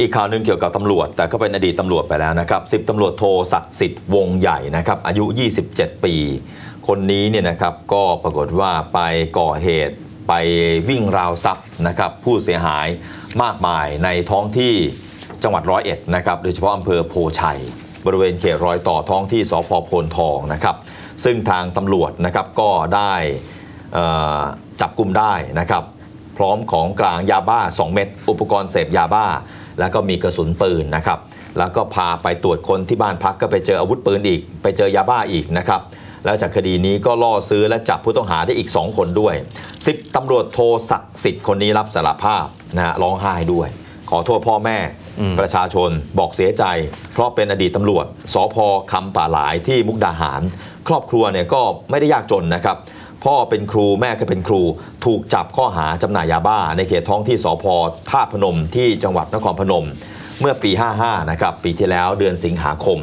อีกข่าวหนึ่งเกี่ยวกับตำรวจ แต่ก็เป็นอดีตตำรวจไปแล้วนะครับสิบตำรวจโทศักดิ์สิทธิ์วงใหญ่นะครับอายุ 27 ปี คนนี้เนี่ยนะครับก็ปรากฏว่าไปก่อเหตุไปวิ่งราวทรัพย์นะครับผู้เสียหายมากมายในท้องที่จังหวัดร้อยเอ็ดนะครับโดยเฉพาะอำเภอโพชัย บริเวณเขตรอยต่อท้องที่สพโพนทองนะครับซึ่งทางตำรวจนะครับก็ได้จับกลุ่มได้นะครับ พร้อมของกลางยาบ้า 2 เม็ดอุปกรณ์เสพยาบ้า แล้วก็มีกระสุนปืนนะครับแล้วก็พาไปตรวจคนที่บ้านพักก็ไปเจออาวุธปืนอีก ไปเจอยาบ้าอีกนะครับแล้วจากคดีนี้ก็ล่อซื้อและจับผู้ต้องหาได้อีก 2 คนด้วย 10ตำรวจโทศักดิ์สิทธิ์คนนี้รับสารภาพนะฮะร้องไห้ด้วย ขอโทษพ่อแม่อืมประชาชนบอกเสียใจ เพราะเป็นอดีตตำรวจสพคำป่าหลายที่มุกดาหาร ครอบครัวเนี่ยก็ไม่ได้ยากจนนะครับ พ่อเป็นครูแม่ก็เป็นครู ถูกจับข้อหาจำหน่ายยาบ้า ในเขตท้องที่สพท่าพนมที่จังหวัดนครพนม เมื่อปี 55 นะครับ ปีที่แล้วเดือนสิงหาคม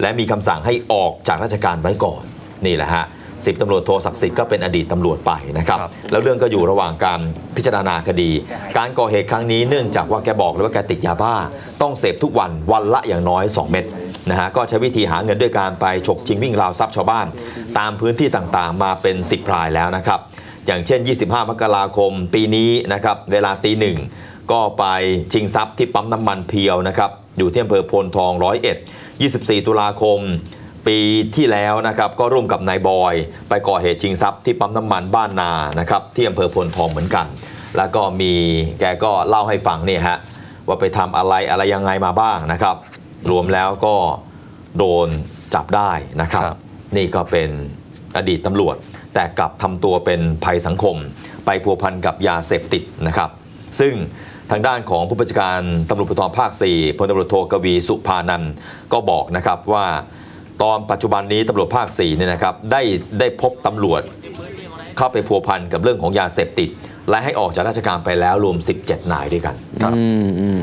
และมีคำสั่งให้ออกจากราชการไว้ก่อน นี่แหละฮะสิบตำรวจโทศักดิ์สิทธิ์ก็เป็นอดีตตำรวจไปนะครับครับแล้วเรื่องก็อยู่ระหว่างการพิจารณาคดี การก่อเหตุครั้งนี้เนื่องจากว่าแกบอกเลยว่าแกติดยาบ้า ต้องเสพทุกวันวันละอย่างน้อย 2 เม็ด นะฮะก็ใช้วิธีหาเงินด้วยการไปฉกชิงวิ่งราวทรัพย์ชาวบ้าน ตามพื้นที่ต่างๆ มาเป็น 10รายแล้วนะครับ อย่างเช่น 25 มกราคมปีนี้นะครับเวลาตีหนึ่งก็ไปชิงทรัพย์ที่ปั๊มน้ำมันเพียวนะครับอยู่ที่อำเภอโพนทองร้อยเอ็ด24 ตุลาคมปีที่แล้วนะครับก็ร่วมกับนายบอย ไปก่อเหตุชิงทรัพย์ที่ปั๊มน้ำมันบ้านนานะครับที่อำเภอพลทองเหมือนกัน แล้วก็มีแกก็เล่าให้ฟังเนี่ยฮะว่าไปทำอะไรอะไรยังไงมาบ้างนะครับ รวมแล้วก็โดนจับได้นะครับครับ นี่ก็เป็นอดีตตำรวจ แต่กลับทำตัวเป็นภัยสังคม ไปพัวพันกับยาเสพติดนะครับ ซึ่งทางด้านของผู้บัญชาการตำรวจภูธรภาค 4พลตำรวจโทกวีสุภานันท์ก็บอกนะครับว่าตอนปัจจุบันนี้ตำรวจภาค4เนี่ยนะครับได้ได้พบตำรวจเข้าไปพัวพันกับเรื่องของยาเสพติด และให้ออกจากราชการไปแล้วรวม 17 นายด้วยกันครับอืมอืม